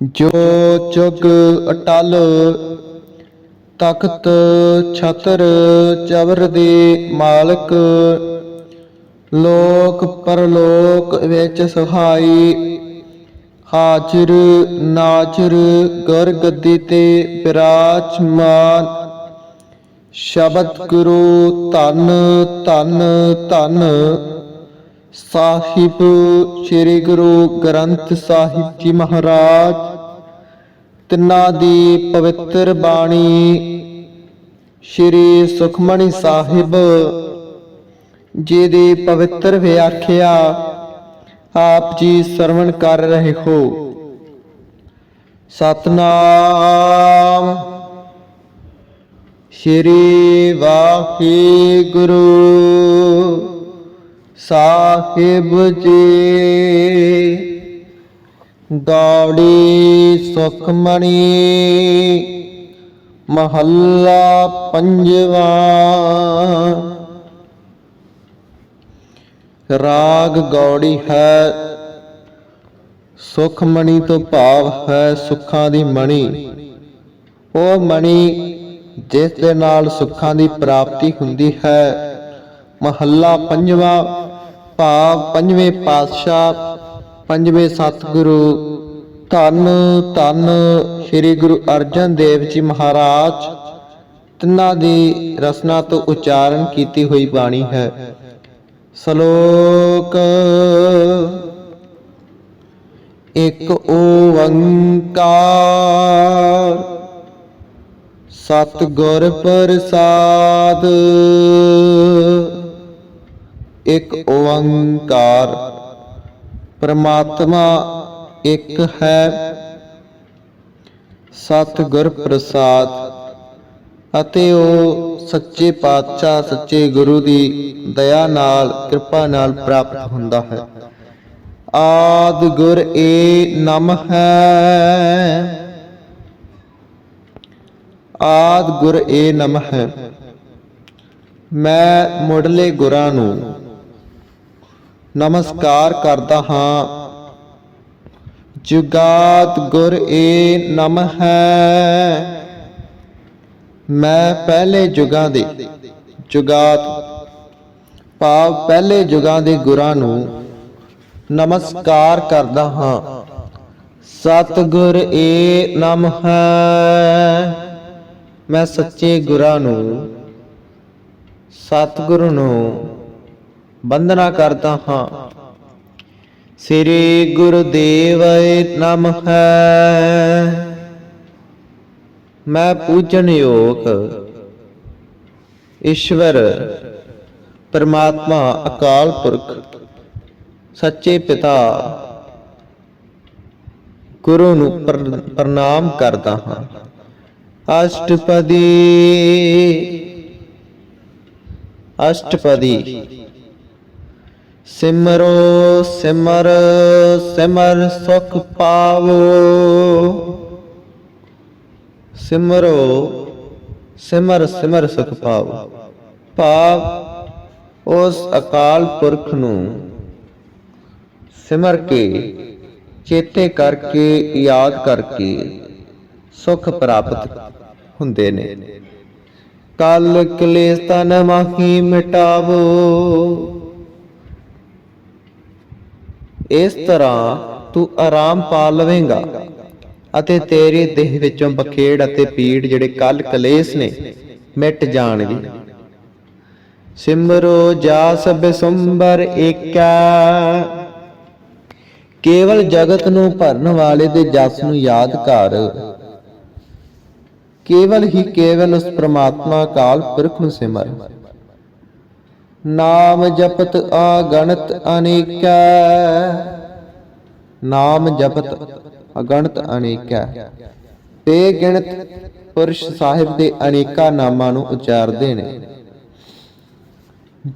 ਜੋ ਚੁਗ ਅਟਲ, ਤਖਤ ਛਤਰ ਚਵਰ ਦੇ ਮਾਲਕ, ਲੋਕ ਪਰਲੋਕ ਵਿੱਚ ਸਹਾਈ, ਹਾਜ਼ਰ ਨਾਜ਼ਰ ਗੁਰ ਗੱਦੀ ਤੇ ਬਿਰਾਜਮਾਨ, ਸ਼ਬਦ ਗੁਰੂ ਧੰਨ ਧੰਨ ਧੰਨ ਸਾਹਿਬ, ਸ੍ਰੀ ਗੁਰੂ ਗ੍ਰੰਥ ਸਾਹਿਬ ਜੀ ਮਹਾਰਾਜ, ਤਿੰਨਾਂ ਦੀ ਪਵਿੱਤਰ ਬਾਣੀ ਸ੍ਰੀ ਸੁਖਮਣੀ ਸਾਹਿਬ ਜੀ ਦੀ ਪਵਿੱਤਰ ਵਿਆਖਿਆ ਆਪ ਜੀ ਸਰਵਣ ਕਰ ਰਹੇ ਹੋ। ਸਤਨਾਮ। ਸ੍ਰੀ ਵਾਹਿਗੁਰੂ। ਸਾਹਿਬ ਜੀ। ਗਾੜੀ ਸੁਖਮਣੀ, ਮਹੱਲਾ ਪੰਜਵਾ। ਰਾਗ ਗੌੜੀ ਹੈ, ਸੁਖਮਣੀ ਤੋਂ ਭਾਵ ਹੈ ਸੁੱਖਾਂ ਦੀ ਮਣੀ। ਉਹ ਮਣੀ ਜਿਸ ਦੇ ਨਾਲ ਸੁੱਖਾਂ ਦੀ ਪ੍ਰਾਪਤੀ ਹੁੰਦੀ ਹੈ, ਮਹੱਲਾ ਪੰਜਵਾਂ। ਭਾਵ ਪੰਜਵੇਂ ਪਾਤਸ਼ਾਹ, ਪੰਜਵੇਂ ਸਤਿਗੁਰੂ। ਧੰਨ ਧੰਨ ਸ੍ਰੀ ਗੁਰੂ ਅਰਜਨ ਦੇਵ ਜੀ ਮਹਾਰਾਜ, ਤਿੰਨਾਂ ਦੀ ਰਸਨਾ ਤੋਂ ਉਚਾਰਨ ਕੀਤੀ ਹੋਈ ਬਾਣੀ ਹੈ। ਸ਼ਲੋਕ, ਇੱਕ ਓੰਕਾਰ ਸਤ ਗੁਰ ਪ੍ਰਸਾਦ। ਇੱਕ ਓੰਕਾਰ। ਪ੍ਰਮਾਤਮਾ ਇੱਕ ਹੈ। ਸਤ ਗੁਰ ਪ੍ਰਸਾਦ। ਅਤੇ ਉਹ ਸੱਚੇ ਪਾਤਸ਼ਾਹ, ਸੱਚੇ ਗੁਰੂ ਦੀ ਦਇਆ ਨਾਲ, ਕਿਰਪਾ ਨਾਲ ਪ੍ਰਾਪਤ ਹੁੰਦਾ ਹੈ। ਆਦ ਗੁਰ ਏ ਨਮ ਹੈ। ਆਦ ਗੁਰ ਏ ਨਮ ਹੈ। ਮੈਂ ਮੁੱਢਲੇ ਗੁਰਾਂ ਨੂੰ ਨਮਸਕਾਰ ਕਰਦਾ ਹਾਂ। ਜੁਗਾਤ ਗੁਰ ਏ ਨਮ ਹੈ। ਮੈਂ ਪਹਿਲੇ ਜੁਗਾਂ ਦੇ ਜੁਗਾਤ, ਭਾਵ ਪਹਿਲੇ ਜੁਗਾਂ ਦੇ ਗੁਰਾਂ ਨੂੰ ਨਮਸਕਾਰ ਕਰਦਾ ਹਾਂ। ਸਤਿਗੁਰ ਏ ਨਮ ਹੈ। ਮੈਂ ਸੱਚੇ ਗੁਰਾਂ ਨੂੰ, ਸਤਿਗੁਰੂ ਨੂੰ ਬੰਦਨਾ ਕਰਦਾ ਹਾਂ। ਸ੍ਰੀ ਗੁਰਦੇਵ ਨਮ। ਹੈ ਮੈਂ ਪੂਜਨ ਯੋਗ ਈਸ਼ਵਰ ਪਰਮਾਤਮਾ ਅਕਾਲ ਪੁਰਖ, ਸੱਚੇ ਪਿਤਾ ਗੁਰੂ ਨੂੰ ਪ੍ਰਣਾਮ ਕਰਦਾ ਹਾਂ। ਅਸ਼ਟਪਦੀ ਅਸ਼ਟਪਦੀ ਸਿਮਰੋ ਸਿਮਰ ਸਿਮਰ ਸੁਖ ਪਾਵੋ। ਸਿਮਰੋ ਸਿਮਰ ਸਿਮਰ ਸੁਖ ਪਾਵੋ। ਭਾਵ ਉਸ ਅਕਾਲ ਪੁਰਖ ਨੂੰ ਸਿਮਰ ਕੇ, ਚੇਤੇ ਕਰਕੇ, ਯਾਦ ਕਰਕੇ ਸੁਖ ਪ੍ਰਾਪਤ ਹੁੰਦੇ ਨੇ। ਕਲ ਕਲੇਸ਼ ਤਨ ਮਾਹੀ ਮਿਟਾਵੋ। ਇਸ ਤਰ੍ਹਾਂ ਤੂੰ ਆਰਾਮ ਪਾ ਲਵੇਂਗਾ ਅਤੇ ਤੇਰੇ ਦੇਹ ਵਿੱਚੋਂ ਬਖੇੜ ਅਤੇ ਪੀੜ ਜਿਹੜੇ ਕਲ ਕਲੇਸ਼ ਨੇ ਮਿਟ ਜਾਣਗੇ। ਸਿਮਰੋ ਜਾਸ ਬਿਸੰਬਰ ਏਕਾ। ਕੇਵਲ ਜਗਤ ਨੂੰ ਭਰਨ ਵਾਲੇ ਦੇ ਜਸ ਨੂੰ ਯਾਦ ਕਰ। ਕੇਵਲ ਹੀ ਕੇਵਲ ਉਸ ਪ੍ਰਮਾਤਮਾ ਕਾਲ ਪੁਰਖ ਨੂੰ ਸਿਮਰ। ਨਾਮ ਜਪਤ ਅਗਣਤ ਅਨੇਕਾ। ਨਾਮ ਜਪਤ ਅਗਣਤ ਅਨੇਕਾ। ਬੇਗਿਣਤ ਪੁਰਸ਼ ਸਾਹਿਬ ਦੇ ਅਨੇਕਾਂ ਨਾਮਾਂ ਨੂੰ ਉਚਾਰਦੇ ਨੇ।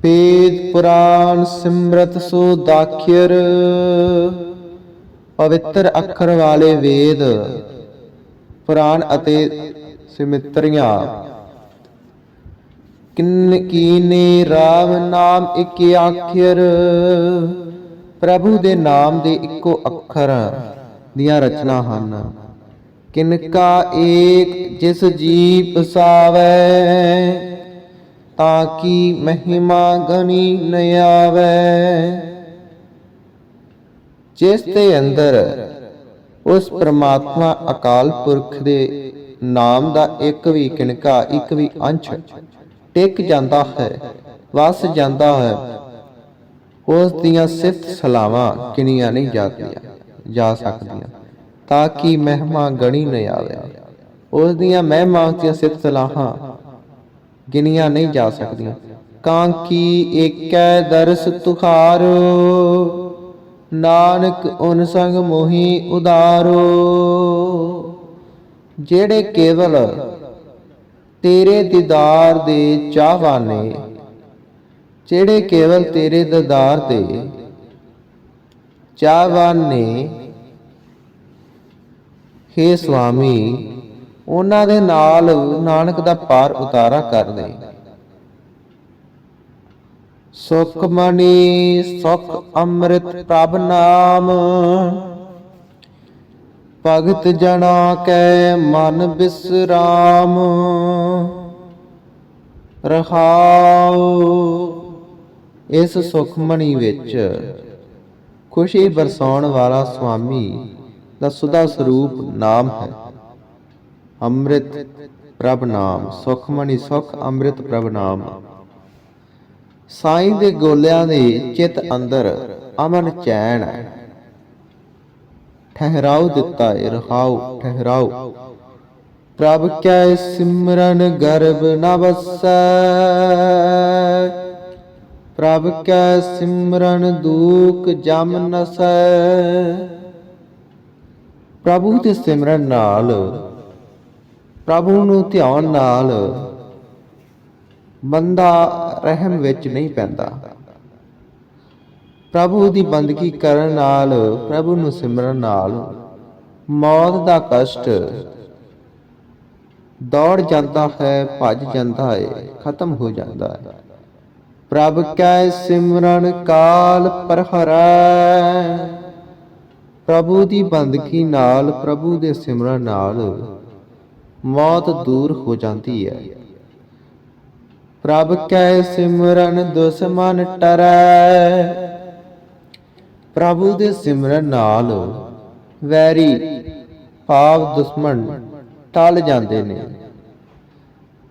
ਵੇਦ ਪੁਰਾਣ ਸਿਮਰਤ ਸੋ ਦਾਖਿਰ ਪਵਿੱਤਰ ਅੱਖਰ ਵਾਲੇ ਵੇਦ ਪੁਰਾਣ ਅਤੇ ਸਿਮਿਤਰੀਆਂ। ਕਿਨ ਕੀਨੇ ਰਾਮ ਨਾਮ ਇੱਕ ਆਖਰ? ਪ੍ਰਭੂ ਦੇ ਨਾਮ ਦੇ ਇੱਕੋ ਅੱਖਰ ਦੀਆਂ ਰਚਨਾ ਹਨ। ਕਿਨਕਾ ਏਕ ਜਿਸ ਜੀ ਪਸਾਵੈ ਤਾਂ ਕੀ ਮਹਿਮਾ ਗਣੀ ਨ ਆਵੈ? ਜਿਸ ਦੇ ਅੰਦਰ ਉਸ ਪ੍ਰਮਾਤਮਾ ਅਕਾਲ ਪੁਰਖ ਦੇ ਨਾਮ ਦਾ ਇੱਕ ਵੀ ਕਿਨਕਾ ਇੱਕ ਵੀ ਅੰਸ਼ ਟਿਕ ਜਾਂਦਾ ਹੈ, ਵਸ ਜਾਂਦਾ ਹੈ। ਉਸ ਦੀਆਂ ਸਿਫਤ ਸਲਾਵਾਂ ਕਿਣੀਆਂ ਨਹੀਂ ਜਾਂਦੀਆਂ, ਜਾ ਸਕਦੀਆਂ, ਤਾਂ ਕਿ ਮਹਿਮਾ ਗਣੀ ਨਾ ਆਵੇ। ਉਸ ਦੀਆਂ ਮਹਿਮਾ ਦੀਆਂ ਸਿਫਤ ਸਲਾਹਾਂ ਗਿਣੀਆਂ ਨਹੀਂ ਜਾ ਸਕਦੀਆਂ। ਕਾਂ ਕੀ ਏਕੈ ਦਰਸ ਤੁਖਾਰੋ, ਨਾਨਕ ਉਨ ਸੰਗ ਮੋਹੀ ਉਦਾਰੋ ਜਿਹੜੇ ਕੇਵਲ ਤੇਰੇ ਦੀਦਾਰ ਦੇ ਚਾਹਵਾਨੇ ਜਿਹੜੇ ਕੇਵਲ ਤੇਰੇ ਦੀਦਾਰ ਦੇ ਚਾਹਵਾਨੇ ਹੇ ਸੁਆਮੀ, ਉਹਨਾਂ ਦੇ ਨਾਲ ਨਾਨਕ ਦਾ ਪਾਰ ਉਤਾਰਾ ਕਰ ਦੇ। ਸੁਖ ਮਣੀ ਸੁਖ ਅੰਮ੍ਰਿਤ ਪ੍ਰਭ ਨਾਮ ਭਗਤ ਜਣਾ ਕੈ ਮਨ ਬਿਸਰਾਮ। ਰਹਾਉ ਇਸ ਸੁਖਮਣੀ ਵਿੱਚ ਖੁਸ਼ੀ ਬਰਸਾਉਣ ਵਾਲਾ ਸੁਆਮੀ ਦਾ ਸੁਦਾ ਸਰੂਪ ਨਾਮ ਹੈ। ਅੰਮ੍ਰਿਤ ਪ੍ਰਭ ਨਾਮ, ਸੁਖਮਣੀ ਸੁਖ ਅੰਮ੍ਰਿਤ ਪ੍ਰਭ ਨਾਮ। ਸਾਈਂ ਦੇ ਗੋਲਿਆਂ ਦੇ ਚਿਤ ਅੰਦਰ ਅਮਨ ਚੈਨ ਹੈ। ਠਹਿਰਾਉ ਦਿੱਤਾ ਏ ਰਹਾਉ ਠਹਿਰਾਉ ਪ੍ਰਭ ਕੈ ਸਿਮਰਨ ਗਰਬ ਨ ਵਸੈ। ਪ੍ਰਭ ਕੈ ਸਿਮਰਨ ਦੂਖ ਜਮ ਨਸੈ। ਪ੍ਰਭੂ ਦੇ ਸਿਮਰਨ ਨਾਲ, ਪ੍ਰਭੂ ਨੂੰ ਧਿਆਨ ਨਾਲ ਬੰਦਾ ਰਹਿਮ ਵਿੱਚ ਨਹੀਂ ਪੈਂਦਾ। ਪ੍ਰਭੂ ਦੀ ਬੰਦਗੀ ਕਰਨ ਨਾਲ, ਪ੍ਰਭੂ ਨੂੰ ਸਿਮਰਨ ਨਾਲ ਮੌਤ ਦਾ ਕਸ਼ਟ। ਦੌੜ ਜਾਂਦਾ ਹੈ, ਭੱਜ ਜਾਂਦਾ ਹੈ ਖਤਮ ਹੋ ਜਾਂਦਾ ਹੈ ਪ੍ਰਭ ਕੈ ਸਿਮਰਨ ਕਾਲ ਪਰਹਰੈ। ਪ੍ਰਭੂ ਦੀ ਬੰਦਗੀ ਨਾਲ, ਪ੍ਰਭੂ ਦੇ ਸਿਮਰਨ ਨਾਲ ਮੌਤ ਦੂਰ ਹੋ ਜਾਂਦੀ ਹੈ ਪ੍ਰਭ ਕੈ ਸਿਮਰਨ ਦੁਸ਼ਮਨ ਟਰੈ। ਪ੍ਰਭੂ ਦੇ ਸਿਮਰਨ ਨਾਲ ਵੈਰੀ ਭਾਵ ਦੁਸ਼ਮਣ ਟਲ ਜਾਂਦੇ ਨੇ।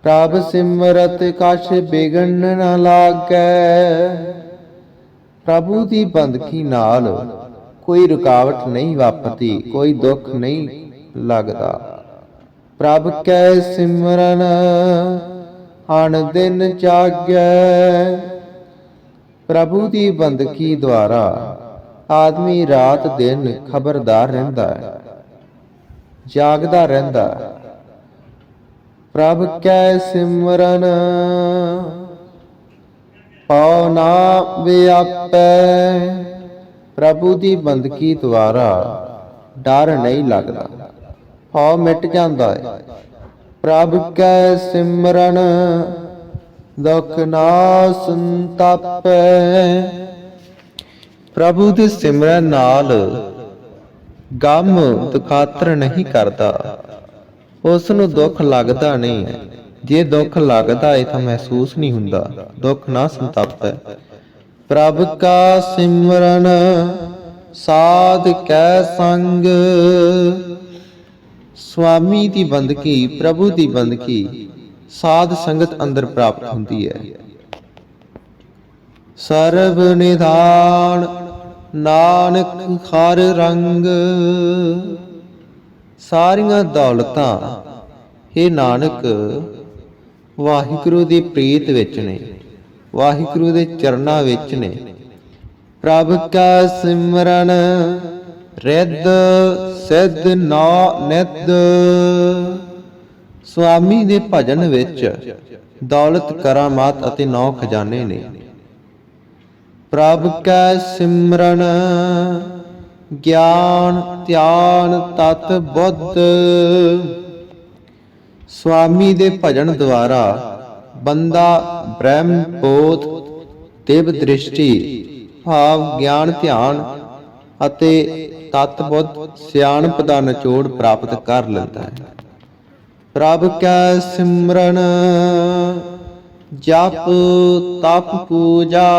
ਪ੍ਰਭ ਸਿਮਰਤ ਕਛ ਬਿਗਨ ਨ ਲਾਗੈ। ਪ੍ਰਭੂ ਦੀ ਬੰਦਗੀ ਨਾਲ ਕੋਈ ਰੁਕਾਵਟ ਨਹੀਂ ਵਾਪਰਦੀ, ਕੋਈ ਦੁੱਖ ਨਹੀਂ ਲੱਗਦਾ। ਪ੍ਰਭ ਕੈ ਸਿਮਰਨ ਹਣ ਦਿਨ ਜਾਗੈ। ਪ੍ਰਭੂ ਦੀ ਬੰਦਗੀ ਦੁਆਰਾ ਆਦਮੀ ਰਾਤ ਦਿਨ ਖਬਰਦਾਰ ਰਹਿੰਦਾ ਹੈ, ਜਾਗਦਾ ਰਹਿੰਦਾ ਪ੍ਰਭ ਕੈ ਸਿਮਰਨ, ਪਉ ਨਾ ਵਿਆਪੈ। ਪ੍ਰਭੂ ਦੀ ਬੰਦਗੀ ਦੁਆਰਾ ਡਰ ਨਹੀਂ ਲੱਗਦਾ, ਪਉ ਮਿਟ ਜਾਂਦਾ ਹੈ। ਪ੍ਰਭ ਕੈ ਸਿਮਰਨ, ਦੁਖ ਨਾ ਸੰਤਾਪੈ। ਪ੍ਰਭੂ ਦੇ ਸਿਮਰਨ ਨਾਲ ਗਮ ਦੁਖਾਤਰ ਨਹੀਂ ਕਰਦਾ। ਉਸ ਨੂੰ ਦੁੱਖ ਲੱਗਦਾ ਨਹੀਂ। ਜੇ ਦੁੱਖ ਲੱਗਦਾ ਹੈ ਤਾਂ ਮਹਿਸੂਸ ਨਹੀਂ ਹੁੰਦਾ। ਦੁੱਖ ਨਾ ਸੰਤਾਪੈ। ਪ੍ਰਭ ਕਾ ਸਿਮਰਨ ਸਾਧ ਕੈ ਸੰਗ। ਸੁਆਮੀ ਦੀ ਬੰਦਗੀ, ਪ੍ਰਭੂ ਦੀ ਬੰਦਗੀ, ਸਾਧ ਸੰਗਤ ਅੰਦਰ ਪ੍ਰਾਪਤ ਹੁੰਦੀ ਹੈ। ਸਰਬ ਨਿਧਾਨ ਨਾਨਕ ਹਰ ਰੰਗ। ਸਾਰੀਆਂ ਦੌਲਤਾਂ ਇਹ ਨਾਨਕ, ਵਾਹਿਗੁਰੂ ਦੀ ਪ੍ਰੀਤ ਵਿੱਚ ਨੇ, ਵਾਹਿਗੁਰੂ ਦੇ ਚਰਨਾਂ ਵਿੱਚ ਨੇ। ਪ੍ਰਭ ਕਾ ਸਿਮਰਨ ਰਿੱਧ ਸਿੱਧ ਨਾ ਨਿੱਧ। ਸੁਆਮੀ ਦੇ ਭਜਨ ਵਿੱਚ ਦੌਲਤ ਕਰਾਮਾਤ ਅਤੇ ਨੌ ਖਜ਼ਾਨੇ ਨੇ। ਪ੍ਰਭ ਕੈ ਸਿਮਰਨ, ਗਿਆਨ, ਧਿਆਨ, ਤਤ, ਬੁੱਧ। ਸੁਆਮੀ ਦੇ ਭਜਨ ਦੁਆਰਾ ਬੰਦਾ ਬ੍ਰਹਮ ਬੋਧ ਦੇਵ ਦ੍ਰਿਸ਼ਟੀ, ਭਾਵ ਗਿਆਨ, ਧਿਆਨ ਅਤੇ ਤਤ, ਬੁੱਧ, ਸਿਆਣਪ ਦਾ ਨਿਚੋੜ ਪ੍ਰਾਪਤ ਕਰ ਲੈਂਦਾ ਹੈ। ਪ੍ਰਭ ਕੈ ਸਿਮਰਨ ਜਪ ਤਪ ਪੂਜਾ।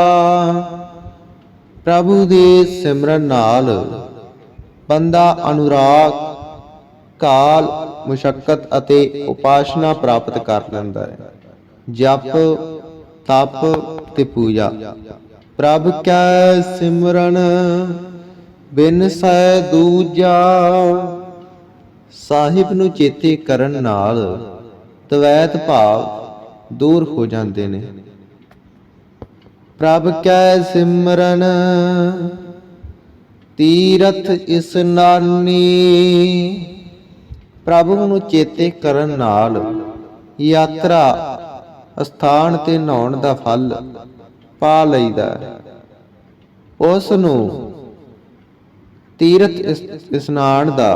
ਪ੍ਰਭੂ ਦੇ ਸਿਮਰਨ ਨਾਲ ਬੰਦਾ ਅਨੁਰਾਗ, ਕਾਲ ਮੁਸ਼ਕਲ ਅਤੇ ਉਪਾਸ਼ਨਾ ਪ੍ਰਾਪਤ ਕਰ ਲੈਂਦਾ ਹੈ। ਜਪ, ਤਪ ਤੇ ਪੂਜਾ। ਪ੍ਰਭ ਕੈ ਸਿਮਰਨ, ਬਿਨ ਸੈ ਦੂਜਾ। ਸਾਹਿਬ ਨੂੰ ਚੇਤੇ ਕਰਨ ਨਾਲ ਤਵੈਤ ਭਾਵ ਦੂਰ ਹੋ ਜਾਂਦੇ ਨੇ। ਪ੍ਰਭ ਕੈ ਸਿਮਰਨ, ਤੀਰਥ ਇਸਨਾਨੀ ਪ੍ਰਭੂ ਨੂੰ ਚੇਤੇ ਕਰਨ ਨਾਲ ਯਾਤਰਾ ਸਥਾਨ ਤੇ ਨਹਾਉਣ ਦਾ ਫਲ ਪਾ ਲਈਦਾ ਹੈ। ਉਸ ਨੂੰ ਤੀਰਥ ਇਸ਼ਨਾਨ ਦਾ,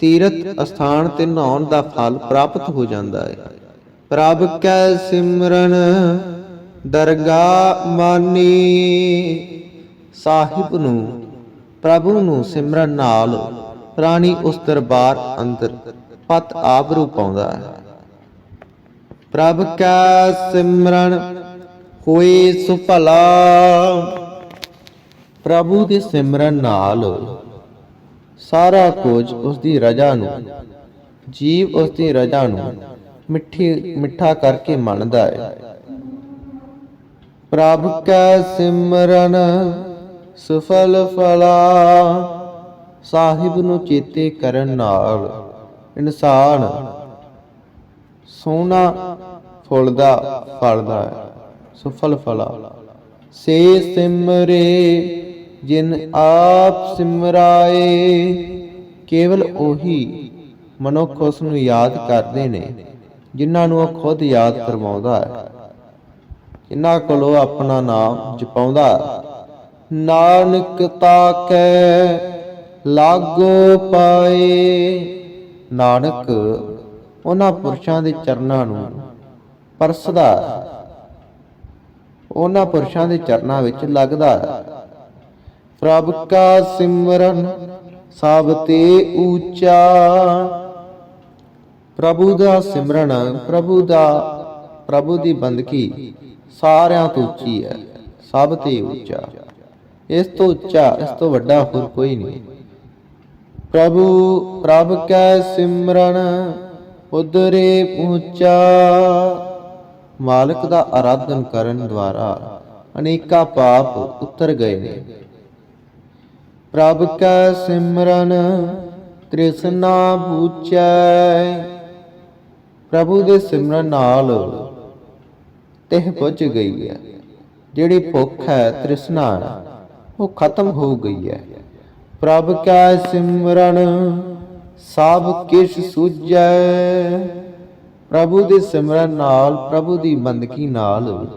ਤੀਰਥ ਸਥਾਨ ਤੇ ਨਹਾਉਣ ਦਾ ਫਲ ਪ੍ਰਾਪਤ ਹੋ ਜਾਂਦਾ ਹੈ। ਪ੍ਰਭ ਕੈ ਸਿਮਰਨ, ਦਰਗਾ ਮਾਨੀ। ਸਾਹਿਬ ਨੂੰ, ਪ੍ਰਭੂ ਨੂੰ ਸਿਮਰਨ ਨਾਲ ਪ੍ਰਾਣੀ ਉਸ ਦਰਬਾਰ ਅੰਦਰ ਪਤ ਆਬਰੂ ਪਾਉਂਦਾ ਹੈ। ਪ੍ਰਭ ਕੈ ਸਿਮਰਨ, ਹੋਏ ਸੁਭਲਾ। ਪ੍ਰਭੂ ਦੇ ਸਿਮਰਨ ਨਾਲ ਸਾਰਾ ਕੁਝ ਉਸ ਦੀ ਰਜਾ ਨੂੰ, ਜੀਵ ਉਸ ਦੀ ਰਜਾ ਨੂੰ ਮਿੱਠੀ, ਮਿੱਠਾ ਕਰਕੇ ਮੰਨਦਾ ਹੈ ਪ੍ਰਭ ਕੈ ਸਿਮਰਨ ਸੁਫਲ ਫਲਾ, ਸਾਹਿਬ ਨੂੰ ਚੇਤੇ ਕਰਨ ਨਾਲ ਇਨਸਾਨ ਸੋਨਾ ਫੁੱਲਦਾ ਫਲਦਾ ਹੈ ਸੁਫਲ ਫਲਾ। ਸੇ ਸਿਮਰੇ ਜਿਨ ਆਪ ਸਿਮਰਾਏ, ਕੇਵਲ ਉਹੀ ਮਨੁੱਖ ਉਸ ਨੂੰ ਯਾਦ ਕਰਦੇ ਨੇ। ਜਿਨ੍ਹਾਂ ਨੂੰ ਉਹ ਖੁਦ ਯਾਦ ਕਰਵਾਉਂਦਾ ਹੈ। ਜਿਨ੍ਹਾਂ ਕੋਲੋਂ ਆਪਣਾ ਨਾਮ ਜਪਾਉਂਦਾ ਨਾਨਕ ਤਾਕੈ ਲਾਗੋ ਪਾਏ। ਨਾਨਕ ਉਹਨਾਂ ਪੁਰਸ਼ਾਂ ਦੇ ਚਰਨਾਂ ਨੂੰ ਪਰਸਦਾ ਹੈ। ਉਹਨਾਂ ਪੁਰਸ਼ਾਂ ਦੇ ਚਰਨਾਂ ਵਿੱਚ ਲੱਗਦਾ ਹੈ। ਪ੍ਰਭ ਕਾ ਸਿਮਰਨ ਸਭ ਤੇ ਉੱਚਾ ਪ੍ਰਭੂ ਦਾ ਸਿਮਰਨ, ਪ੍ਰਭੂ ਦਾ ਪ੍ਰਭੂ ਦੀ ਬੰਦਗੀ ਸਾਰਿਆਂ ਤੋਂ ਉੱਚੀ ਹੈ, ਸਭ ਤੇ ਉੱਚਾ। ਇਸ ਤੋਂ ਉੱਚਾ, ਇਸ ਤੋਂ ਵੱਡਾ ਹੋਰ ਕੋਈ ਨਹੀਂ। ਪ੍ਰਭੂ, ਪ੍ਰਭ ਕੈ ਸਿਮਰਨ ਉਦਰੇ ਪਹੁੰਚਾ। ਮਾਲਕ ਦਾ ਆਰਾਧਨ ਕਰਨ ਦੁਆਰਾ ਅਨੇਕਾਂ ਪਾਪ ਉਤਰ ਗਏ ਨੇ। ਪ੍ਰਭ ਕੈ ਸਿਮਰਨ, ਤ੍ਰਿਸ਼ਨਾ ਬੂਚੈ ਪ੍ਰਭੂ ਦੇ ਸਿਮਰਨ ਨਾਲ ਤਿਹ ਪੁੱਜ ਗਈ ਹੈ। ਜਿਹੜੀ ਭੁੱਖ ਹੈ, ਤ੍ਰਿਸ਼ਨਾ ਉਹ ਖਤਮ ਹੋ ਗਈ ਹੈ। ਪ੍ਰਭ ਕੈ ਸਿਮਰਨ, ਸਭ ਕਿਛ ਸੁਝੈ। ਪ੍ਰਭੂ ਦੇ ਸਿਮਰਨ ਨਾਲ, ਪ੍ਰਭੂ ਦੀ ਬੰਦਗੀ ਨਾਲ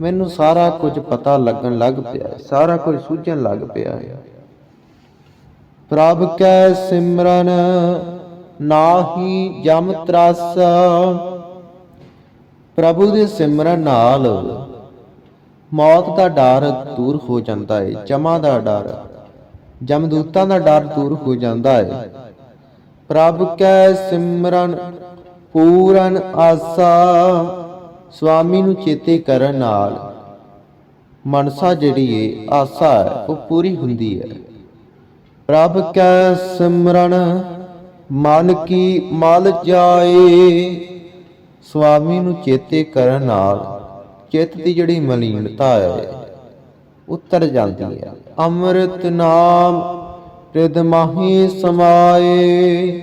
ਮੈਨੂੰ ਸਾਰਾ ਕੁਝ ਪਤਾ ਲੱਗਣ ਲੱਗ ਪਿਆ, ਸਾਰਾ ਕੁਝ ਸੁਝਣ ਲੱਗ ਪਿਆ ਹੈ। ਪ੍ਰਭ ਕੈ ਸਿਮਰਨ ਨਾਹੀ ਜਮ ਤਰਾਸਾ। ਪ੍ਰਭੂ ਦੇ ਸਿਮਰਨ ਨਾਲ ਮੌਤ ਦਾ ਡਰ ਦੂਰ ਹੋ ਜਾਂਦਾ ਹੈ ਜਮਾ ਦਾ ਡਰ। ਜਮਦੂਤਾਂ ਦਾ ਡਰ ਦੂਰ ਹੋ ਜਾਂਦਾ ਹੈ ਪ੍ਰਭ ਕੈ ਸਿਮਰਨ ਪੂਰਨ ਆਸਾ, ਸੁਆਮੀ ਨੂੰ ਚੇਤੇ ਕਰਨ ਨਾਲ ਮਨਸਾ ਜਿਹੜੀ ਏ, ਆਸਾ ਹੈ, ਉਹ ਪੂਰੀ ਹੁੰਦੀ ਹੈ। ਪ੍ਰਭ ਕੈ ਸਿਮਰਨ ਮਨ ਕੀ ਮਲ ਜਾਏ। ਸੁਆਮੀ ਨੂੰ ਚੇਤੇ ਕਰਨ ਨਾਲ ਚਿੱਤ ਦੀ ਜਿਹੜੀ ਮਲੀਨਤਾ ਹੈ, ਉਤਰ ਜਾਂਦੀ ਹੈ। ਅੰਮ੍ਰਿਤ ਨਾਮ ਰਿਦ ਮਾਹੀ ਸਮਾਏ।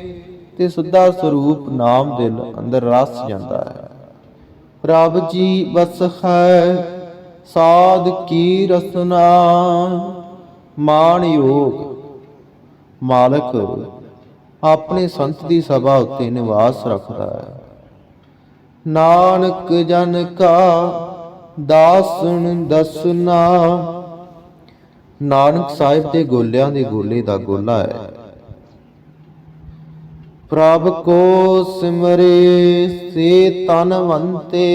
ਤੇ ਸੁੱਧਾ ਸਰੂਪ ਨਾਮ ਦਿਲ ਅੰਦਰ ਰਸ ਜਾਂਦਾ ਹੈ। ਪ੍ਰਭ ਜੀ ਬਸ ਹੈ ਸਾਧ ਕੀ ਰਸਨਾ। ਮਾਨ ਯੋਗ ਮਾਲਕ ਆਪਣੇ ਸੰਤ ਦੀ ਸਭਾ ਉੱਤੇ ਨਿਵਾਸ ਰੱਖਦਾ ਹੈ। ਨਾਨਕ ਜਨ ਕਾ ਦਾਸਨ ਦਸਨਾ। ਨਾਨਕ ਸਾਹਿਬ ਦੇ ਗੋਲਿਆਂ ਦੇ ਗੋਲੇ ਦਾ ਗੋਲਾ ਹੈ। ਪ੍ਰਭ ਕੋ ਸਿਮਰੇ ਸੇ ਤਨਵੰਤੇ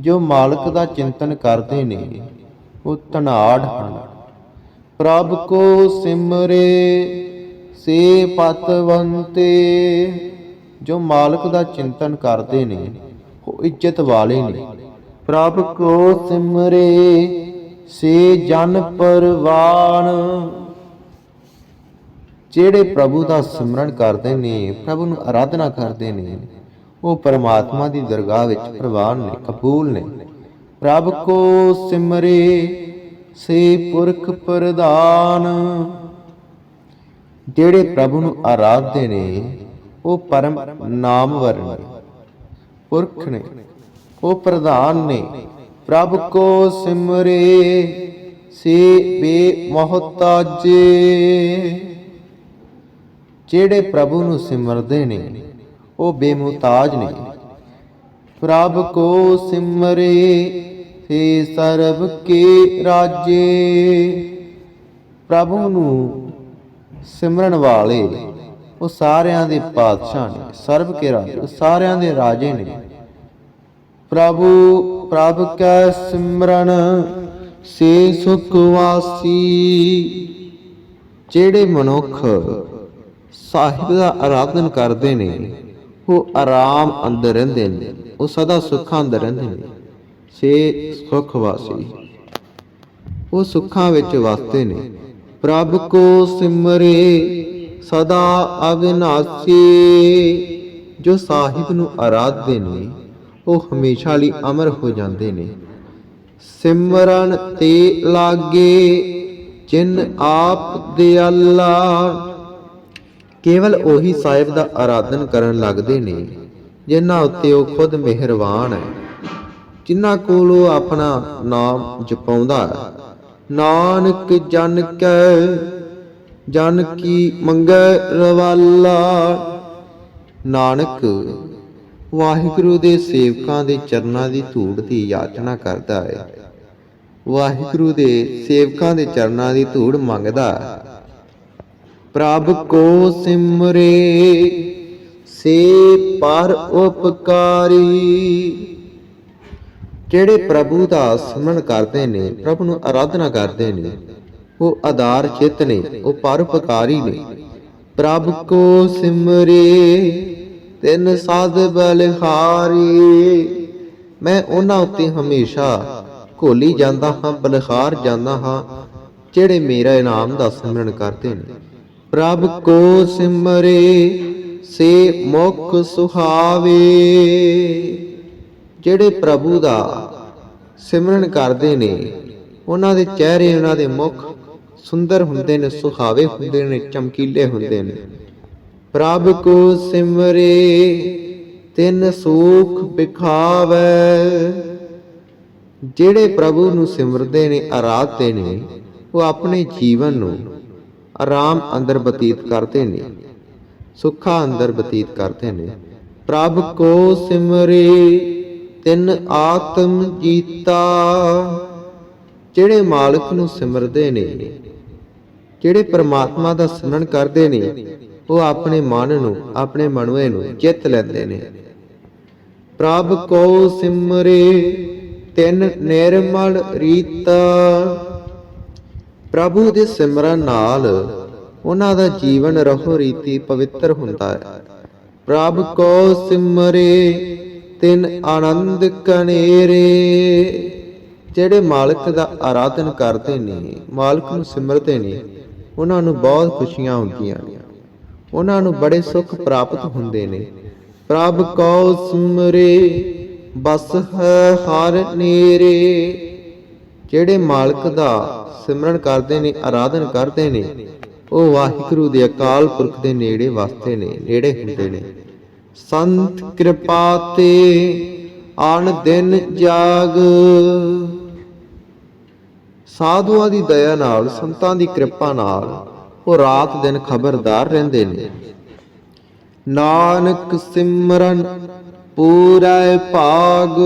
ਜੋ ਮਾਲਕ ਦਾ ਚਿੰਤਨ ਕਰਦੇ ਨੇ, ਉਹ ਧਨਾੜ ਹਨ। ਪ੍ਰਭ ਕੋ ਸਿਮਰੇ ਸੇ ਪਤਵੰਤੇ ਜੋ ਮਾਲਕ ਦਾ ਚਿੰਤਨ ਕਰਦੇ ਨੇ, ਉਹ ਇੱਜ਼ਤ ਵਾਲੇ ਨੇ। ਪ੍ਰਭ ਕੋ ਸਿਮਰੇ, ਸੇ ਜਨ ਪਰਵਾਨ। ਜਿਹੜੇ ਪ੍ਰਭੂ ਦਾ ਸਿਮਰਨ ਕਰਦੇ ਨੇ, ਪ੍ਰਭੂ ਨੂੰ ਆਰਾਧਨਾ ਕਰਦੇ ਨੇ, ਉਹ ਪਰਮਾਤਮਾ ਦੀ ਦਰਗਾਹ ਵਿੱਚ ਪ੍ਰਵਾਨ ਨੇ, ਕਬੂਲ ਨੇ। ਪ੍ਰਭ ਕੋ ਸਿਮਰੇ, ਸੇ ਪੁਰਖ ਪ੍ਰਦਾਨ ਜਿਹੜੇ ਪ੍ਰਭੂ ਨੂੰ ਆਰਾਧਦੇ ਨੇ, ਉਹ ਪਰਮ ਨਾਮਵਰ ਨੇ, ਪੁਰਖ ਨੇ, ਉਹ ਪ੍ਰਧਾਨ ਨੇ। ਪ੍ਰਭ ਕੋ ਸਿਮਰੇ, ਸੇ ਬੇ ਮਹਤਾਜੇ। ਜਿਹੜੇ ਪ੍ਰਭੂ ਨੂੰ ਸਿਮਰਦੇ ਨੇ, ਉਹ ਬੇਮੁਤਾਜ ਨੇ। ਪ੍ਰਭ ਕੋ ਸਿਮਰੇ, ਸੇ ਸਰਬ ਕੇ ਰਾਜੇ। ਪ੍ਰਭੂ ਨੂੰ ਸਿਮਰਨ ਵਾਲੇ ਉਹ ਸਾਰਿਆਂ ਦੇ ਪਾਤਸ਼ਾਹ ਨੇ, ਸਰਬ ਕੇ ਰਾਜੇ ਸਾਰਿਆਂ ਦੇ ਰਾਜੇ ਨੇ। ਪ੍ਰਭੂ, ਪ੍ਰਭ ਕੈ ਸਿਮਰਨ, ਸੇ ਸੁਖ ਵਾਸੀ, ਜਿਹੜੇ ਮਨੁੱਖ ਸਾਹਿਬ ਦਾ ਆਰਾਧਨ ਕਰਦੇ ਨੇ, ਉਹ ਆਰਾਮ ਅੰਦਰ ਰਹਿੰਦੇ ਨੇ, ਉਹ ਸਦਾ ਸੁੱਖਾਂ ਅੰਦਰ ਰਹਿੰਦੇ ਨੇ। ਸੇ ਸੁਖ ਵਾਸੀ। ਉਹ ਸੁੱਖਾਂ ਵਿੱਚ ਵਸਦੇ ਨੇ ਪ੍ਰਭ ਕੋ ਸਿਮਰੇ ਸਦਾ ਅਵਿਨਾਸੀ ਜੋ ਸਾਹਿਬ ਨੂੰ ਆਰਾਧਦੇ ਨੇ, ਉਹ ਹਮੇਸ਼ਾ ਲਈ ਅਮਰ ਹੋ ਜਾਂਦੇ ਨੇ। ਸਿਮਰਨ ਤੇ ਲਾਗੇ, ਜਿਨ ਆਪ ਦਿਆਲਾ ਕੇਵਲ ਉਹੀ ਸਾਹਿਬ ਦਾ ਆਰਾਧਨ ਕਰਨ ਲੱਗਦੇ ਨੇ, ਜਿਨ੍ਹਾਂ ਉੱਤੇ ਉਹ ਖੁਦ ਮਿਹਰਬਾਨ ਹੈ। ਜਿਨ੍ਹਾਂ ਕੋਲ ਉਹ ਆਪਣਾ ਨਾਮ ਜਪਾਉਂਦਾ ਹੈ। ਨਾਨਕ ਜਨ ਕੈ, ਜਨ ਕੀ ਮੰਗੈ ਰਵਾਲਾ। ਨਾਨਕ ਵਾਹਿਗੁਰੂ ਦੇ ਸੇਵਕਾਂ ਦੇ ਚਰਨਾਂ ਦੀ ਧੂੜ ਦੀ ਯਾਚਨਾ ਕਰਦਾ ਹੈ ਵਾਹਿਗੁਰੂ ਦੇ ਸੇਵਕਾਂ ਦੇ ਚਰਨਾਂ ਦੀ ਧੂੜ ਮੰਗਦਾ ਹੈ ਪ੍ਰਭ ਕੋ ਸਿਮਰੇ, ਸੇ ਪਰ ਉਪਕਾਰੀ। ਜਿਹੜੇ ਪ੍ਰਭੂ ਦਾ ਸਿਮਰਨ ਕਰਦੇ ਨੇ, ਪ੍ਰਭੂ ਨੂੰ ਆਰਾਧਨਾ ਕਰਦੇ ਨੇ, ਉਹ ਆਧਾਰ ਚਿੱਤ ਨੇ, ਉਹ ਪਰਉਪਕਾਰੀ ਨੇ। ਪ੍ਰਭ ਕੋ ਸਿਮਰੇ, ਤਿੰਨ ਸਾਧ ਬਲਿਹਾਰੀ ਮੈਂ ਉਹਨਾਂ ਉੱਤੇ ਹਮੇਸ਼ਾ ਘੋਲੀ ਜਾਂਦਾ ਹਾਂ ਬਲਹਾਰ ਜਾਂਦਾ ਹਾਂ, ਜਿਹੜੇ ਮੇਰਾ ਇਨਾਮ ਦਾ ਸਿਮਰਨ ਕਰਦੇ ਨੇ। ਪ੍ਰਭ ਕੋ ਸਿਮਰੇ, ਸੇ ਮੁਖ ਸੁਹਾਵੇ। ਜਿਹੜੇ ਪ੍ਰਭੂ ਦਾ ਸਿਮਰਨ ਕਰਦੇ ਨੇ, ਉਹਨਾਂ ਦੇ ਚਿਹਰੇ, ਉਹਨਾਂ ਦੇ ਮੁਖ ਸੁੰਦਰ ਹੁੰਦੇ ਨੇ, ਸੁਹਾਵੇ ਹੁੰਦੇ ਨੇ, ਚਮਕੀਲੇ ਹੁੰਦੇ ਨੇ। ਪ੍ਰਭ ਕੋ ਸਿਮਰੇ, ਤਿੰਨ ਸੁਖ ਬਿਖਾਵੇ ਜਿਹੜੇ ਪ੍ਰਭੂ ਨੂੰ ਸਿਮਰਦੇ ਨੇ, ਆਰਾਧਦੇ ਨੇ, ਉਹ ਆਪਣੇ ਜੀਵਨ ਨੂੰ ਆਰਾਮ ਅੰਦਰ ਬਤੀਤ ਕਰਦੇ ਨੇ, ਸੁੱਖਾ ਅੰਦਰ ਬਤੀਤ ਕਰਦੇ ਨੇ। ਪ੍ਰਭ ਕੋ ਸਿਮਰੇ ਤਿੰਨ ਆਤਮ ਜੀਤਾ। ਜਿਹੜੇ ਮਾਲਕ ਨੂੰ ਸਿਮਰਦੇ ਨੇ, ਜਿਹੜੇ ਪ੍ਰਮਾਤਮਾ ਦਾ ਸਿਮਰਨ ਕਰਦੇ ਨੇ, ਉਹ ਆਪਣੇ ਮਨ ਨੂੰ, ਆਪਣੇ ਮਨਵੇ ਨੂੰ ਜਿੱਤ ਲੈਂਦੇ ਨੇ। ਪ੍ਰਭ ਕੋ ਸਿਮਰੇ, ਤਿੰਨ ਨਿਰਮਲ ਰੀਤਾ। ਪ੍ਰਭੂ ਦੇ ਸਿਮਰਨ ਨਾਲ ਉਹਨਾਂ ਦਾ ਜੀਵਨ ਰਹੋ ਰੀਤੀ ਪਵਿੱਤਰ ਹੁੰਦਾ ਹੈ। ਪ੍ਰਭ ਕੋ ਸਿਮਰੇ ਤਿਨ ਆਨੰਦ ਕਨੇਰੇ। ਜਿਹੜੇ ਮਾਲਕ ਦਾ ਆਰਾਧਨ ਕਰਦੇ ਨੇ, ਮਾਲਕ ਨੂੰ ਸਿਮਰਦੇ ਨੇ, ਉਹਨਾਂ ਨੂੰ ਬਹੁਤ ਖੁਸ਼ੀਆਂ ਹੁੰਦੀਆਂ ਨੇ। ਉਹਨਾਂ ਨੂੰ ਬੜੇ ਸੁੱਖ ਪ੍ਰਾਪਤ ਹੁੰਦੇ ਨੇ। ਪ੍ਰਭ ਕੋ ਸਿਮਰੇ, ਬਸ ਹੈ ਹਰ ਨੇਰੇ। ਜਿਹੜੇ ਮਾਲਕ ਦਾ ਸਿਮਰਨ ਕਰਦੇ ਨੇ, ਆਰਾਧਨ ਕਰਦੇ ਨੇ, ਉਹ ਵਾਹਿਗੁਰੂ ਦੇ ਅਕਾਲ ਪੁਰਖ ਦੇ ਨੇੜੇ ਵਸਦੇ ਨੇ, ਨੇੜੇ ਹੁੰਦੇ ਨੇ। ਸੰਤ ਕਿਰਪਾ ਤੇ ਆਣ ਦਿਨ ਜਾਗ। ਸਾਧੂਆਂ ਦੀ ਦਇਆ ਨਾਲ, ਸੰਤਾਂ ਦੀ ਕਿਰਪਾ ਨਾਲ ਉਹ ਰਾਤ ਦਿਨ ਖਬਰਦਾਰ ਰਹਿੰਦੇ ਨੇ। ਨਾਨਕ ਸਿਮਰਨ ਪੂਰਾ ਭਾਗ।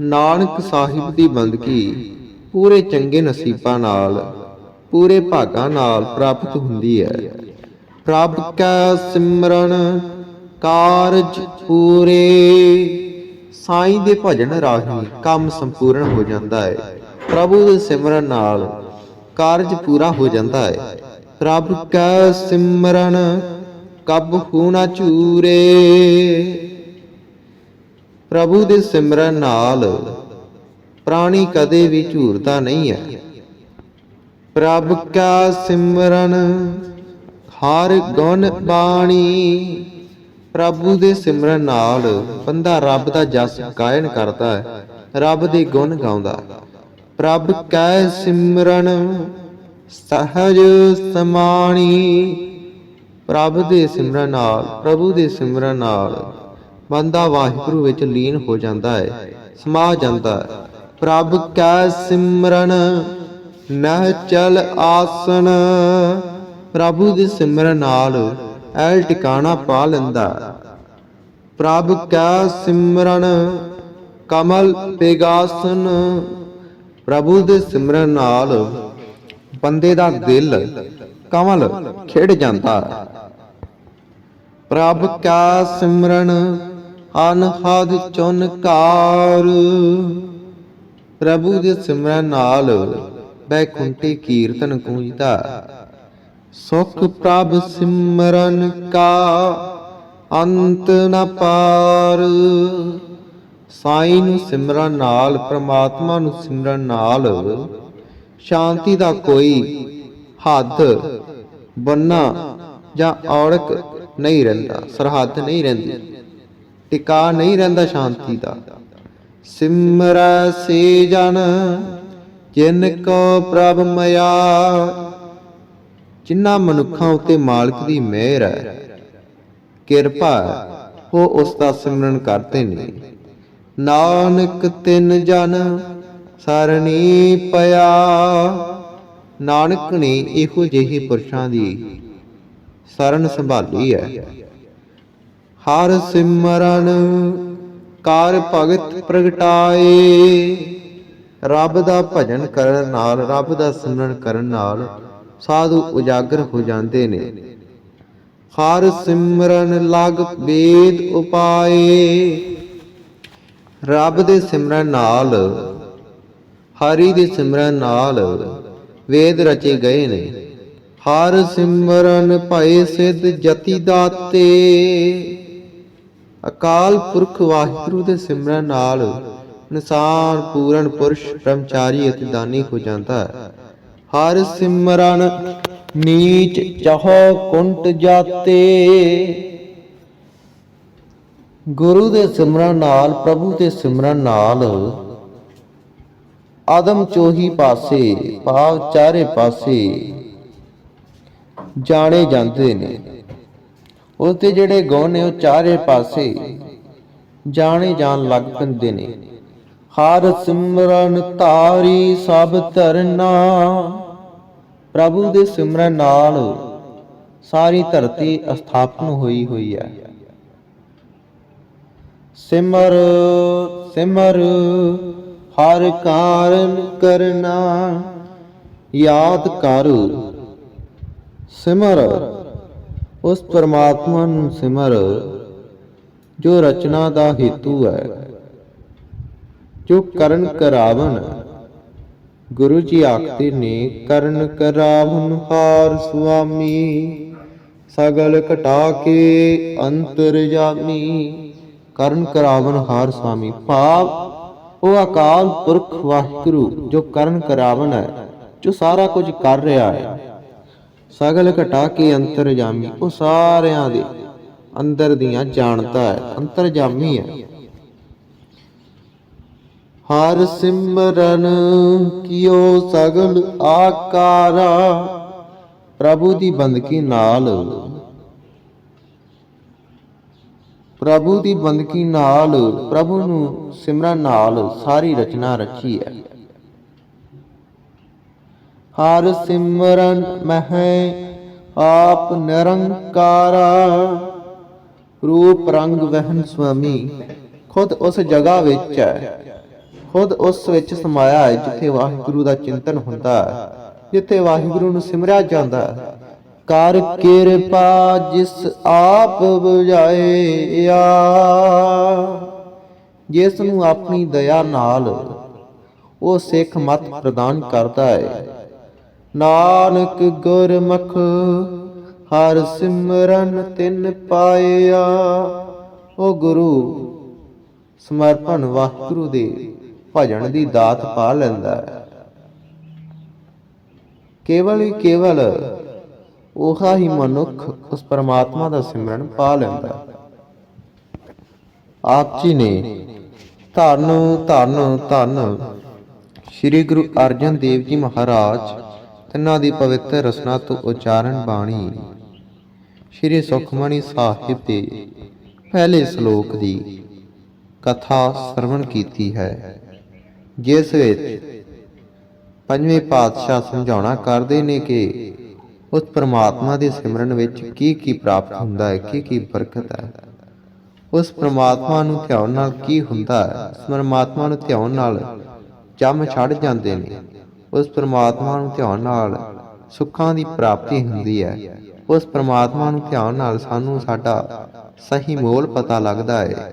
ਨਾਨਕ ਸਾਹਿਬ ਦੀ ਬੰਦਗੀ ਪੂਰੇ ਚੰਗੇ ਨਸੀਬਾਂ ਨਾਲ, ਪੂਰੇ ਭਾਗਾਂ ਨਾਲ ਪ੍ਰਾਪਤ ਹੁੰਦੀ ਹੈ। ਪ੍ਰਭ ਕਾ ਸਿਮਰਨ ਕਾਰਜ ਪੂਰੇ। ਸਾਈਂ ਦੇ ਭਜਨ ਰਾਹੀ ਕੰਮ ਸੰਪੂਰਨ ਹੋ ਜਾਂਦਾ ਹੈ ਪ੍ਰਭੂ ਦੇ ਸਿਮਰਨ ਨਾਲ ਕਾਰਜ ਪੂਰਾ ਹੋ ਜਾਂਦਾ ਹੈ ਪ੍ਰਭ ਕੈ ਸਿਮਰਨ ਕਬ ਹੂਣਾ ਚੂਰੇ। ਪ੍ਰਭੂ ਦੇ ਸਿਮਰਨ ਨਾਲ ਪ੍ਰਾਣੀ ਕਦੇ ਵੀ ਝੂਰਦਾ ਨਹੀਂ ਹੈ ਪ੍ਰਭ ਕਾ ਸਿਮਰਨ ਹਰ ਗੁਣ ਬਾਣੀ। ਪ੍ਰਭੂ ਦੇ ਸਿਮਰਨ ਨਾਲ ਬੰਦਾ ਰੱਬ ਦਾ ਜਸ ਗਾਇਨ ਕਰਦਾ ਹੈ, ਰੱਬ ਦੇ ਗੁਣ ਗਾਉਂਦਾ। ਪ੍ਰਭ ਕੈ ਸਿਮਰਨ ਸਹਜ ਸਮਾਣੀ। ਪ੍ਰਭ ਦੇ ਸਿਮਰਨ ਨਾਲ, ਪ੍ਰਭੂ ਦੇ ਸਿਮਰਨ ਨਾਲ ਬੰਦਾ ਵਾਹਿਗੁਰੂ ਵਿੱਚ ਲੀਨ ਹੋ ਜਾਂਦਾ ਹੈ, ਸਮਾ ਜਾਂਦਾ ਹੈ। ਪ੍ਰਭ ਕੈ ਸਿਮਰਨ ਨਹ ਚਲ ਆਸਨ। ਪ੍ਰਭੂ ਦੇ ਸਿਮਰਨ ਨਾਲ ਐਲ ਟਿਕਾਣਾ ਪਾ ਲੈਂਦਾ। ਪ੍ਰਭ ਕੈ ਸਿਮਰਨ ਕਮਲ ਪੇਗਾਸਨ, ਪ੍ਰਭੂ ਦੇ ਸਿਮਰਨ ਨਾਲ ਬੰਦੇ ਦਾ ਦਿਲ ਕਮਲ ਖਿੜ ਜਾਂਦਾ। ਪ੍ਰਭ ਕਾ ਸਿਮਰਨ ਅਨਹਦ ਚੁਨਕਾਰ ਪ੍ਰਭੂ ਦੇ ਸਿਮਰਨ ਨਾਲ ਬੈਕੁੰਠੀ ਕੀਰਤਨ ਗੂੰਜਦਾ। ਸੁਖ ਪ੍ਰਭ ਸਿਮਰਨ ਕਾ ਅੰਤ ਨ ਪਾਰ। ਸਾਈ ਨੂੰ ਸਿਮਰਨ ਨਾਲ, ਪ੍ਰਮਾਤਮਾ ਨੂੰ ਸਿਮਰਨ ਨਾਲ ਸ਼ਾਂਤੀ ਦਾ ਕੋਈ ਹੱਦ ਬੰਨਾ ਜਾਂ ਔੜਕ ਨਹੀਂ ਰਹਿੰਦਾ, ਸਰਹੱਦ ਨਹੀਂ ਰਹਿੰਦੀ, ਟਿਕਾ ਨਹੀਂ ਰਹਿੰਦਾ ਸ਼ਾਂਤੀ ਦਾ। ਸਿਮਰੈ ਸੇ ਜਨ ਜਿਨ ਕੋ ਪ੍ਰਭ ਮਇਆ ਜਿਨ੍ਹਾਂ ਮਨੁੱਖਾਂ ਉਤੇ ਮਾਲਕ ਦੀ ਮਿਹਰ ਹੈ, ਕਿਰਪਾ ਉਹ ਉਸ ਦਾ ਸਿਮਰਨ ਕਰਦੇ ਨੇ। ਨਾਨਕ ਤਿੰਨ ਜਨ, ਸਰਣੀ ਪਿਆ। ਨਾਨਕ ਨੇ ਇਹੋ ਜਿਹੇ ਪੁਰਸ਼ਾਂ ਦੀ ਸਰਨ ਸੰਭਾਲੀ ਹੈ। ਹਰ ਸਿਮਰਨ ਕਾਰ ਭਗਤ ਪ੍ਰਗਟਾਏ। ਰੱਬ ਦਾ ਭਜਨ ਕਰਨ ਨਾਲ, ਰੱਬ ਦਾ ਸਿਮਰਨ ਕਰਨ ਨਾਲ ਸਾਧੂ ਉਜਾਗਰ ਹੋ ਜਾਂਦੇ ਨੇ। ਹਰ ਸਿਮਰਨ ਲਗ ਵੇਦ ਉਪਾਏ। ਰੱਬ ਦੇ ਸਿਮਰਨ ਨਾਲ, ਹਰੀ ਦੇ ਸਿਮਰਨ ਨਾਲ ਵੇਦ ਰਚੇ ਗਏ ਨੇ। ਹਰ ਸਿਮਰਨ ਭਏ ਸਿੱਧ ਜਤੀ ਦਾਤੇ। ਅਕਾਲ ਪੁਰਖ ਵਾਹਿਗੁਰੂ ਦੇ ਸਿਮਰਨ ਨਾਲ ਇਨਸਾਨ ਪੂਰਨ ਪੁਰਸ਼ ਬ੍ਰਹਮਚਾਰੀ ਅਤੇ ਦਾਨੀ ਹੋ ਜਾਂਦਾ ਹੈ। ਹਰ ਸਿਮਰਨ, ਨੀਚ ਚਹੋ ਕੁੰਟ ਜਾਤੇ। ਗੁਰੂ ਦੇ ਸਿਮਰਨ ਨਾਲ, ਪ੍ਰਭੂ ਦੇ ਸਿਮਰਨ ਨਾਲ ਆਦਮ ਚੋਹੀ ਪਾਸੇ, ਭਾਵ ਚਾਰੇ ਪਾਸੇ ਜਾਣੇ ਜਾਂਦੇ ਨੇ। ਉਸ ਦੇ ਜਿਹੜੇ ਗੁਣ ਨੇ, ਉਹ ਚਾਰੇ ਪਾਸੇ ਜਾਣੇ ਜਾਣ ਲੱਗ ਪੈਂਦੇ ਨੇ। ਹਰ ਸਿਮਰਨ ਤਾਰੀ ਸਭ ਧਰਨਾ। ਪ੍ਰਭੂ ਦੇ ਸਿਮਰਨ ਨਾਲ ਸਾਰੀ ਧਰਤੀ ਅਸਥਾਪਨ ਹੋਈ ਹੋਈ ਹੈ। ਸਿਮਰ ਸਿਮਰ, ਹਰ ਕਾਰਨ ਕਰਨਾ ਯਾਦ ਕਰ। ਸਿਮਰ, ਉਸ ਪਰਮਾਤਮਾ ਨੂੰ ਸਿਮਰ, ਜੋ ਰਚਨਾ ਦਾ ਹੇਤੂ ਹੈ, ਜੋ ਕਰਨ ਕਰਾਵਨ। ਗੁਰੂ ਜੀ ਆਖਦੇ ਨੇ, ਕਰਨ ਕਰਾਵਨ ਹਾਰ ਸੁਆਮੀ, ਸਗਲ ਘਟਾ ਕੇ ਅੰਤਰ ਜਾਮੀ। ਕਰਨ ਕਰਾਵਨ ਹਾਰ ਸੁਆਮੀ, ਭਾਵ ਉਹ ਅਕਾਲ ਪੁਰਖ ਵਾਹਿਗੁਰੂ ਜੋ ਕਰਨ ਕਰਾਵਨ ਹੈ, ਜੋ ਸਾਰਾ ਕੁਝ ਕਰ ਰਿਹਾ ਹੈ। ਸਗਲ ਘਟਾ ਕੇ ਅੰਤਰ ਜਾਮੀ, ਉਹ ਸਾਰਿਆਂ ਦੇ ਅੰਦਰ ਦੀਆਂ ਜਾਣਦਾ ਹੈ, ਅੰਤਰ ਜਾਮੀ ਹੈ। ਹਰ ਸਿਮਰਨ ਕੀਓ ਸਗਲ ਆਕਾਰਾ। ਪ੍ਰਭੂ ਦੀ ਬੰਦਗੀ ਨਾਲ। ਪ੍ਰਭੂ ਦੀ ਬੰਦਗੀ ਨਾਲ, ਪ੍ਰਭੂ ਨੂੰ ਸਿਮਰਨ ਨਾਲ ਸਾਰੀ ਰਚਨਾ ਰਚੀ ਹੈ। ਹਰ ਸਿਮਰਨ ਮਹਿ ਆਪ ਨਿਰੰਕਾਰਾ। ਰੂਪ ਰੰਗ ਵਹਿਨ ਸੁਆਮੀ ਖੁਦ ਉਸ ਜਗ੍ਹਾ ਵਿੱਚ ਹੈ। ਖੁਦ ਉਸ ਵਿੱਚ ਸਮਾਇਆ ਹੈ, ਜਿੱਥੇ ਵਾਹਿਗੁਰੂ ਦਾ ਚਿੰਤਨ ਹੁੰਦਾ ਹੈ, ਜਿੱਥੇ ਵਾਹਿਗੁਰੂ ਨੂੰ ਸਿਮਰਿਆ ਜਾਂਦਾ ਕਰ ਕਿਰਪਾ ਜਿਸ ਆਪ ਬੁਝਾਏ ਜਿਸ ਨੂੰ ਆਪਣੀ ਦਇਆ ਨਾਲ ਉਹ ਸਿੱਖ ਮਤ ਪ੍ਰਦਾਨ ਕਰਦਾ ਹੈ। ਨਾਨਕ ਗੁਰਮੁਖ, ਹਰ ਸਿਮਰਨ ਤਿਨ ਪਾਇਆ, ਉਹ ਗੁਰੂ ਸਮਰਪਣ ਵਾਹਿਗੁਰੂ ਦੇ ਭਜਨ ਦੀ ਦਾਤ ਪਾ ਲੈਂਦਾ ਹੈ। ਕੇਵਲ ਹੀ ਕੇਵਲ ਉਹਾ ਹੀ ਮਨੁੱਖ ਉਸ ਪਰਮਾਤਮਾ ਦਾ ਸਿਮਰਨ ਪਾ ਲੈਂਦਾ ਹੈ। ਆਪ ਜੀ ਨੇ ਧੰਨ ਧੰਨ ਧੰਨ ਸ੍ਰੀ ਗੁਰੂ ਅਰਜਨ ਦੇਵ ਜੀ ਮਹਾਰਾਜ ਤਿੰਨਾਂ ਦੀ ਪਵਿੱਤਰ ਰਸਨਾ ਤੋਂ ਉਚਾਰਨ ਬਾਣੀ ਸ੍ਰੀ ਸੁਖਮਣੀ ਸਾਹਿਬ ਦੇ ਪਹਿਲੇ ਸ਼ਲੋਕ ਦੀ ਕਥਾ ਸਰਵਣ ਕੀਤੀ ਹੈ। ਜਿਸ ਵਿੱਚ ਪੰਜਵੇਂ ਪਾਤਸ਼ਾਹ ਸਮਝਾਉਣਾ ਕਰਦੇ ਨੇ ਕਿ ਉਸ ਪ੍ਰਮਾਤਮਾ ਦੇ ਸਿਮਰਨ ਵਿੱਚ ਕੀ ਕੀ ਪ੍ਰਾਪਤ ਹੁੰਦਾ ਹੈ, ਕੀ ਕੀ ਬਰਕਤ ਹੈ। ਉਸ ਪ੍ਰਮਾਤਮਾ ਨੂੰ ਧਿਆਨ ਨਾਲ ਕੀ ਹੁੰਦਾ ਹੈ ਉਸ ਨੂੰ ਧਿਆਨ ਨਾਲ ਜੰਮ ਛੱਡ ਜਾਂਦੇ ਨੇ। ਉਸ ਪ੍ਰਮਾਤਮਾ ਨੂੰ ਧਿਆਨ ਨਾਲ ਸੁੱਖਾਂ ਦੀ ਪ੍ਰਾਪਤੀ ਹੁੰਦੀ ਹੈ। ਉਸ ਪ੍ਰਮਾਤਮਾ ਨੂੰ ਧਿਆਨ ਨਾਲ ਸਾਨੂੰ ਸਾਡਾ ਸਹੀ ਮੋਲ ਪਤਾ ਲੱਗਦਾ ਹੈ।